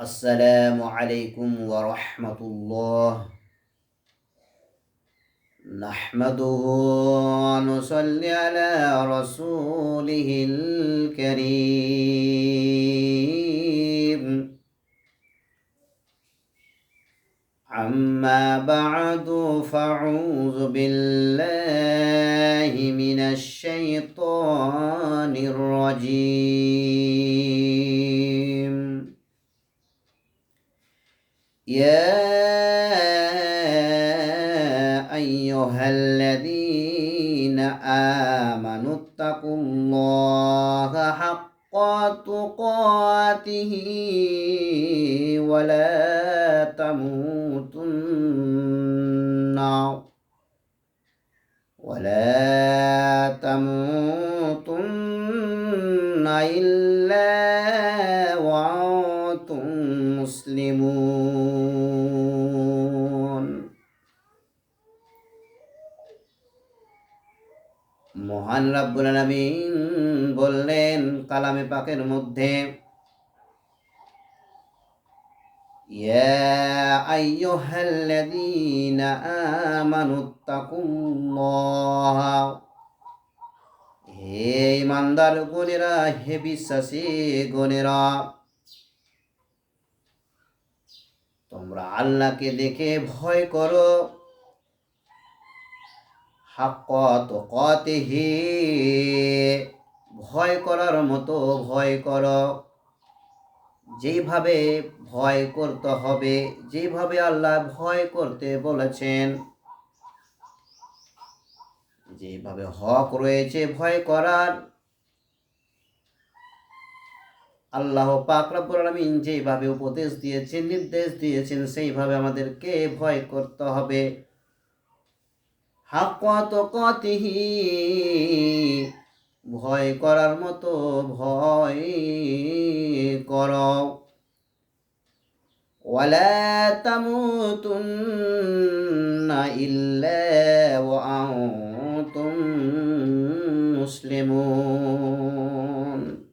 السلام عليكم ورحمة الله. نحمده ونصلي على رسوله الكريم. أما بعد فأعوذ بالله من الشيطان الرجيم. يا أيها الذين آمنوا اتقوا الله حق تقاته ولا تموتن ولا تموتن إلا মহান রাব্বুল আলামিন বললেন কালামে পাকের মধ্যে يا أيها الذين آمنوا اتقوا الله হে ইমানদার গণেরা হে বিশ্বাসী গণেরা তোমরা আল্লাহকে দেখে ভয় করো কতেহি ভয় করার মতো ভয় কর। যেভাবে ভয় করতে হবে যেভাবে আল্লাহ ভয় করতে বলেছেন যেভাবে হক রয়েছে ভয় করার, আল্লাহ পাক যেভাবে উপদেশ দিয়েছেন, নির্দেশ দিয়েছেন, সেইভাবে আমাদেরকে ভয় করতে হবে। হাক্কাত কতিহি ভয় করার মতো ভয় কর। মুসলিমুন।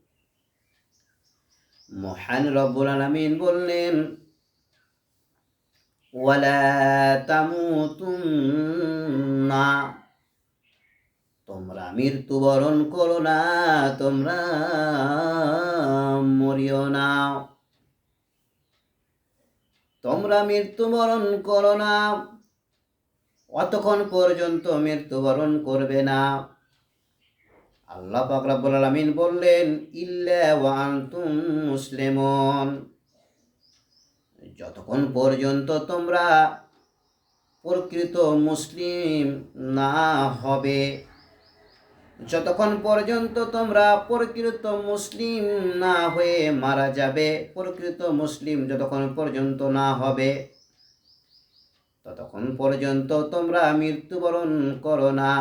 মহান রব্বুল আলামিন বললেন ওয়ালা তামুতুন্না তোমরা মৃত্যুবরণ করো না, তোমরা মরিও না। তোমরা মৃত্যুবরণ করো না, অতক্ষণ পর্যন্ত মৃত্যুবরণ করবে না। আল্লাহ পাক রব্বুল বললেন, ইল্লা ওয়া আনতুম মুসলিমুন। যতক্ষণ পর্যন্ত তোমরা প্রকৃত মুসলিম না হবে, যতক্ষণ পর্যন্ত তোমরা প্রকৃত মুসলিম না হয়ে মারা যাবে, প্রকৃত মুসলিম যতক্ষণ পর্যন্ত না হবে, ততক্ষণ পর্যন্ত তোমরা মৃত্যুবরণ করো না।